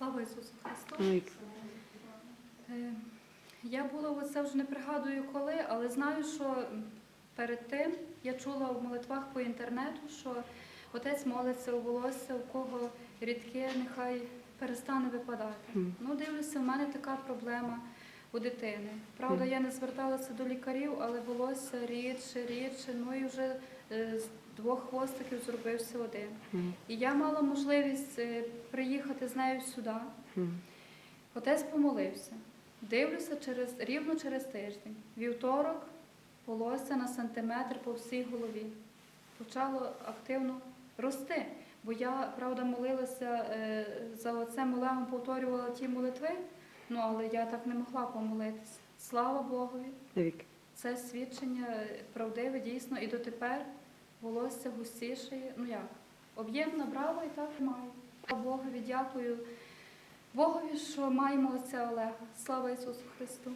Слава Ісусу Христу! Е, Я була, оце вже не пригадую коли, але знаю, що перед тим я чула в молитвах по інтернету, що отець молиться у волосся, у кого рідке, нехай перестане випадати. Ну, дивлюся, в мене така проблема у дитини. Правда, я не зверталася до лікарів, але волосся рідше, рідше. Ну і вже е, з двох хвостиків зробився один. І я мала можливість е, приїхати з нею сюди. Отець помолився. Дивлюся через рівно через тиждень. Вівторок волосся на сантиметр по всій голові. Почало активно рости. Бо я, правда, молилася е, за отцем Олегом, повторювала ті молитви, ну але я так не могла помолитися. Слава Богові! Навіки. Це свідчення правдиве, дійсно, і дотепер волосся густішає. Ну як? Об'єм набрала і так маю. Слава Богові, дякую Богові, що маємо отця Олега. Слава Ісусу Христу!